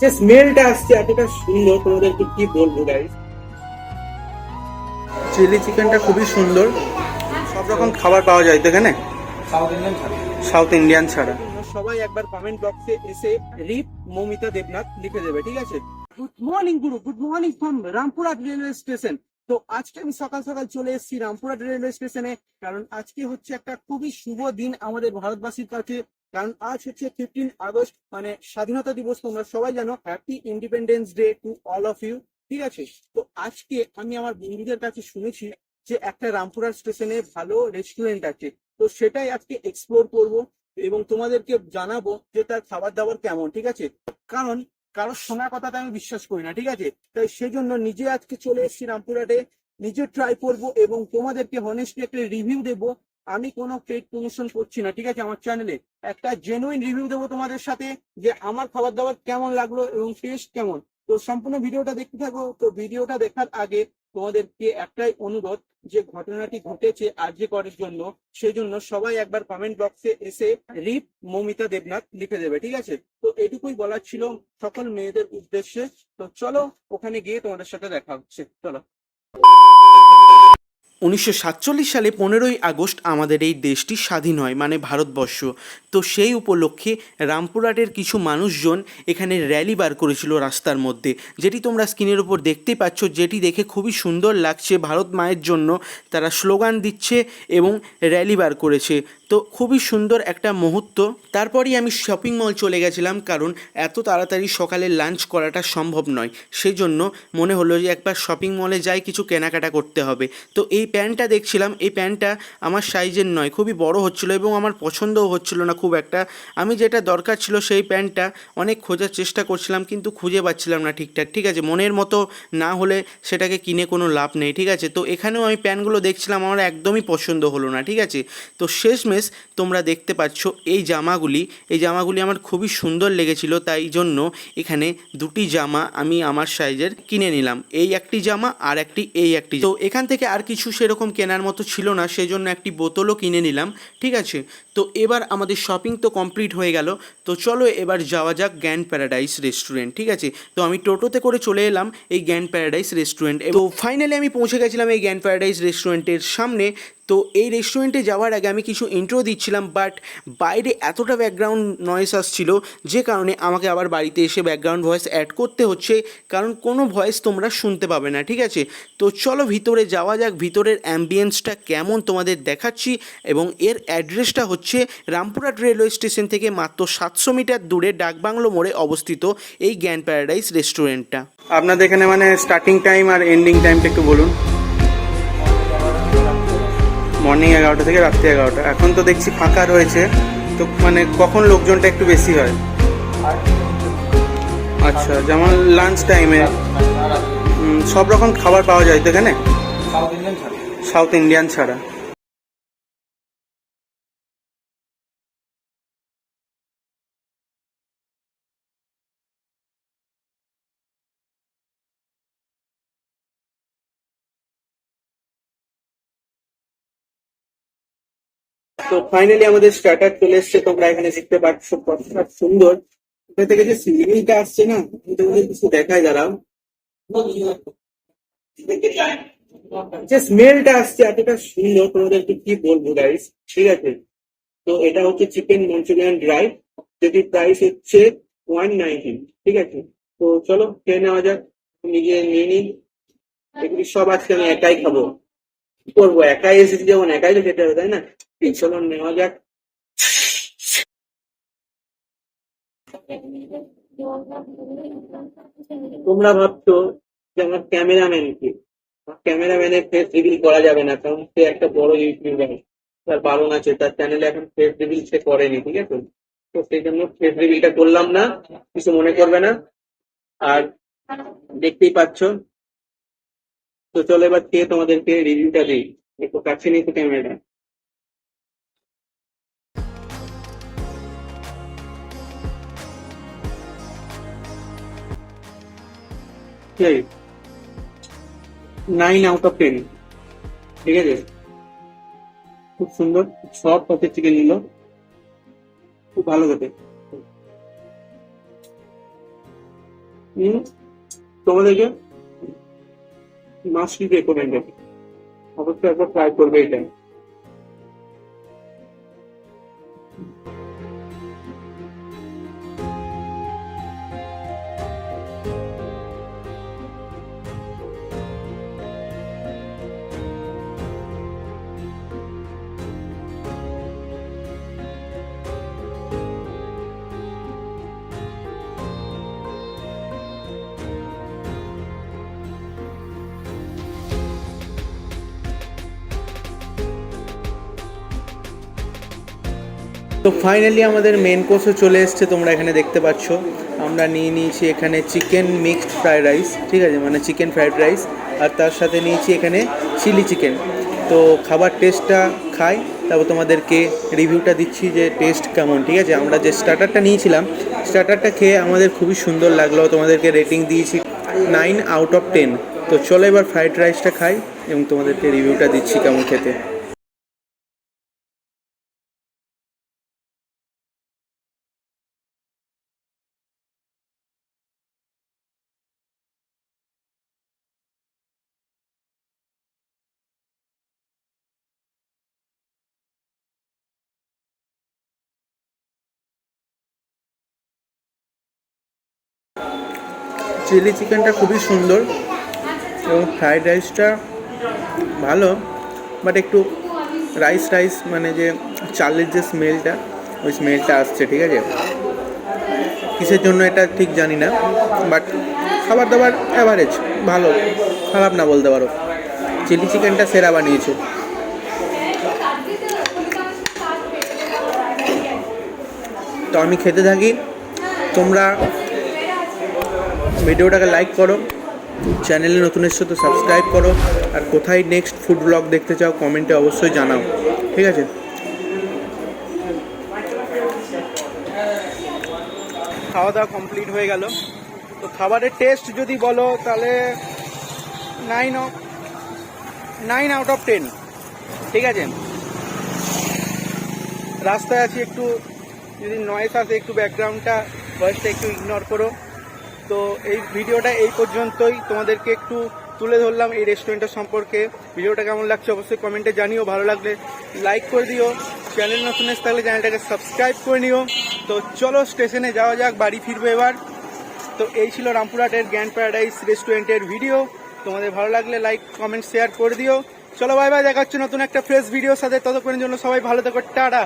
যে স্মেলটা আসছে এতটা সুন্দর তোমাদেরকে কি বলব গাইস চিলি চিকেনটা খুবই সুন্দর। সব রকম খাবার পাওয়া যায় তো এখানে South Indian thali South Indian ছাড়া। সবাই একবার কমেন্ট বক্সে এসে রিপ মমিতা দেবনাথ লিখে দেবে ঠিক আছে? Good morning guru good morning from Rampurhat railway station তো আজকে আমি সকাল সকাল চলে এসেছি রামপুরহাট রেলওয়ে স্টেশনে কারণ আজকে হচ্ছে একটা খুবই শুভ দিন আমাদের ভারতবাসীর কাছে। কারণ আজ হচ্ছে ফিফটিন আগস্ট মানে স্বাধীনতা দিবস, তোমরা সবাই জানো। Happy independence day to all of you ঠিক আছে? তো আজকে আমি আমার বন্ধুদের কাছে শুনেছি যে একটা রামপুরহাট স্টেশনে ভালো রেস্টুরেন্ট আছে। তো সেটাই আজকে এক্সপ্লোর করব এবং তোমাদেরকে জানাব যে তার খাবার দাবার কেমন, ঠিক আছে? কারণ কারোর শোনার কথাটা আমি বিশ্বাস করি না, ঠিক আছে? তাই সেজন্য নিজে আজকে চলে এসেছি রামপুরহাটে নিজে ট্রাই করব এবং তোমাদেরকে হনেস্টলি একটা রিভিউ দেবো আমি কোনো পেড প্রমোশন করছি না, ঠিক আছে, আমার চ্যানেলে একটা জেনুইন রিভিউ দেবো তোমাদের সাথে যে আমার খাবার দাবার কেমন লাগল এবং টেস্ট কেমন। তো সম্পূর্ণ ভিডিওটা দেখতে থাকো। তো ভিডিওটা দেখার আগে তোমাদেরকে একটাই অনুরোধ যে ঘটনাটি ঘটেছে আর্যে করার জন্য, সেজন্য সবাই একবার কমেন্ট বক্সে এসে রিপ মমিতা দেবনাথ লিখে দেবে, ঠিক আছে? তো এটুকুই বলার ছিল সকল মেয়েদের উদ্দেশ্যে। তো চলো, ওখানে গিয়ে তোমাদের সাথে দেখা হচ্ছে। চলো। উনিশশো সাতচল্লিশ সালে পনেরোই আগস্ট আমাদের এই দেশটি স্বাধীন হয় মানে ভারতবর্ষ। তো সেই উপলক্ষে রামপুরহাটের কিছু মানুষজন এখানে র্যালি বার করেছিল রাস্তার মধ্যে। যেটি তোমরা স্ক্রিনের উপর দেখতে পাচ্ছ, যেটি দেখে খুবই সুন্দর লাগছে। ভারত মায়ের জন্য তারা স্লোগান দিচ্ছে এবং র্যালি বার করেছে। তো খুবই সুন্দর একটা মুহূর্ত। তারপরেই আমি শপিং মল চলে গেছিলাম কারণ এত তাড়াতাড়ি সকালে লাঞ্চ করাটা সম্ভব নয়। সেই জন্য মনে হলো যে একবার শপিং মলে যাই কিছু কেনাকাটা করতে হবে। তো এই প্যান্টটা দেখছিলাম, এই প্যান্টটা আমার সাইজের নয়, খুবই বড় হচ্ছিল এবং আমার পছন্দও হচ্ছিল না খুব একটা। আমি যেটা দরকার ছিল সেই প্যান্টটা অনেক খোঁজার চেষ্টা করছিলাম কিন্তু খুঁজে পাচ্ছিলাম না ঠিকঠাক। ঠিক আছে, মনের মতো না হলে সেটাকে কিনে কোনো লাভ নেই, ঠিক আছে? তো এখানেও আমি প্যান্টগুলো দেখছিলাম, আমার একদমই পছন্দ হলো না, ঠিক আছে? তো শেষমেশ তোমরা দেখতে পাচ্ছ। এই জামাগুলি এই জামাগুলি আমার খুবই সুন্দর লেগেছিল, তাই জন্য এখানে দুটি জামা আমি আমার সাইজের কিনে নিলাম। এই একটি জামা আর একটি এই একটি তো এখান থেকে আর কিছু সেরকম কেনার মতো ছিল না সেই জন্য একটি বোতলও কিনে নিলাম, ঠিক আছে? তো এবার আমাদের শপিং তো কমপ্লিট হয়ে গেল। তো চলো এবার যাওয়া যাক গ্র্যান্ড প্যারাডাইস রেস্টুরেন্ট ঠিক আছে? তো আমি টোটোতে করে চলে এলাম এই গ্র্যান্ড প্যারাডাইস রেস্টুরেন্ট তো ফাইনালি আমি পৌঁছে গেছিলাম এই গ্র্যান্ড প্যারাডাইস রেস্টুরেন্টের সামনে। তো এই রেস্টুরেন্টে যাওয়ার আগে আমি কিছু ইন্ট্রো দিচ্ছিলাম বাট বাইরে এতটা ব্যাকগ্রাউন্ড নয়েস আসছিল যে কারণে আমাকে আবার বাড়িতে এসে ব্যাকগ্রাউন্ড ভয়েস অ্যাড করতে হচ্ছে, কারণ কোনো ভয়েস তোমরা শুনতে পাবে না, ঠিক আছে? তো চলো ভিতরে যাওয়া যাক, ভিতরের অ্যাম্বিয়েন্সটা কেমন তোমাদের দেখাচ্ছি এবং এর অ্যাড্রেসটা হচ্ছে রামপুরহাট রেলওয়ে স্টেশন থেকে মাত্র সাতশো মিটার দূরে ডাকবাংলো মোড়ে অবস্থিত এই জ্ঞান প্যারাডাইস রেস্টুরেন্টটা। আপনাদের এখানে মানে স্টার্টিং টাইম আর এন্ডিং টাইমটা একটু বলুন। মর্নিং এগারোটা থেকে রাত্রি এগারোটা। এখন তো দেখছি ফাঁকা রয়েছে। তো মানে কখন লোকজনটা একটু বেশি হয়? আচ্ছা যেমন লাঞ্চ টাইমে সব রকম খাবার পাওয়া যায় তো এখানে? সাউথ ইন্ডিয়ান ছাড়া। তো ফাইনালি আমাদের স্টার্টার চলে এসছে, তোমরা এখানে দেখতে পাচ্ছ কতটা সুন্দর। ওখান থেকে যে সিলিংটা আসছে না তোমাদের কিছু দেখায় দাঁড়াও। যে স্মেলটা আসছে এতটা সুন্দর, তোমাদেরকে কি বলব গাইস ঠিক আছে। তো এটা হচ্ছে চিকেন মঞ্চুরিয়ান ড্রাই যেটি প্রাইস হচ্ছে ওয়ান নাইনটিন ঠিক আছে? তো চলো, খেয়ে নেওয়া যাক নিজে নিয়ে নিই। এগুলি সব আজকে আমি একাই খাব। করব, একাই এসেছি যেমন একাই তো খেতে হবে, তাই না? চলো নেওয়া যাক। তোমরা ভাবছ যে আমার ক্যামেরাম্যান কি? ক্যামেরাম্যানের ফেস রিভিল করা যাবে না, কারণ সে একটা বড় ইউটিউবার। তার বারণ আছে, তার চ্যানেলে এখন ফেস রিভিল সে করেনি, ঠিক আছে? তো সেই জন্য ফেস রিভিলটা করলাম না, কিছু মনে করবে না। আর দেখতেই পাচ্ছ। তো চলো এবার খেয়ে তোমাদেরকে রিভিউটা দিই। একটু কাছে নিয়ে তো ক্যামেরাটা নাইন আউট অফ টেন ঠিক আছে? খুব সুন্দর সফট পথের চিকেন নিল। খুব ভালো খেতে। তোমাদেরকে মাছটি রেকমেন্ডেড অবশ্যই একবার ট্রাই করবে এটা। তো ফাইনালি আমাদের মেন কোর্সও চলে এসছে, তোমরা এখানে দেখতে পাচ্ছ। আমরা নিয়ে নিয়েছি এখানে চিকেন মিক্সড ফ্রাইড রাইস ঠিক আছে? মানে চিকেন ফ্রাইড রাইস আর তার সাথে নিয়েছি এখানে চিলি চিকেন তো খাবার টেস্টটা খাই, তারপর তোমাদেরকে রিভিউটা দিচ্ছি যে টেস্ট কেমন, ঠিক আছে? আমরা যে স্টার্টারটা নিয়েছিলাম স্টার্টারটা খেয়ে আমাদের খুবই সুন্দর লাগল, তোমাদেরকে রেটিং দিয়েছি নাইন আউট অফ টেন তো চলো এবার ফ্রাইড রাইসটা খাই এবং তোমাদেরকে রিভিউটা দিচ্ছি কেমন খেতে। চিলি চিকেনটা খুবই সুন্দর এবং ফ্রাইড রাইসটা ভালো বাট একটু রাইস রাইস মানে যে চালের যে স্মেলটা ওই স্মেলটা আসছে, ঠিক আছে? কিসের জন্য এটা ঠিক জানি না বাট খাবার দাবার অ্যাভারেজ ভালো, খারাপ না বলতে পারো। চিলি চিকেনটা সেরা বানিয়েছে। তো আমি খেতে থাকি, তোমরা ভিডিওটাকে লাইক করো। চ্যানেলে নতুন এসছো তো সাবস্ক্রাইব করো। আর কোথায় নেক্সট ফুড ব্লগ দেখতে চাও কমেন্টে অবশ্যই জানাও। ঠিক আছে? খাওয়া দাওয়া কমপ্লিট হয়ে গেল। তো খাবারের টেস্ট যদি বলো, তাহলে nine nine out of ten ঠিক আছে? রাস্তায় আছি একটু, যদি নয়েস আসে একটু ব্যাকগ্রাউন্ডটা ভয়েসটা একটু ইগনোর করো। তো এই ভিডিওটা এই পর্যন্তই। তোমাদেরকে একটু তুলে ধরলাম এই রেস্টুরেন্টের সম্পর্কে। ভিডিওটা কেমন লাগছে অবশ্যই কমেন্টে জানিও, ভালো লাগলে লাইক করে দিও। চ্যানেল নতুন এসে থাকলে চ্যানেলটাকে সাবস্ক্রাইব করে নিও। তো চলো স্টেশনে যাওয়া যাক, বাড়ি ফিরবো এবার। তো এই ছিল রামপুরহাটের গ্র্যান্ড প্যারাডাইস রেস্টুরেন্টের ভিডিও তোমাদের ভালো লাগলে লাইক কমেন্ট শেয়ার করে দিও। চলো বাই বাই দেখা হচ্ছে নতুন একটা ফ্রেশ ভিডিওর সাথে। ততক্ষণের জন্য সবাই ভালো থেকো, টাটা।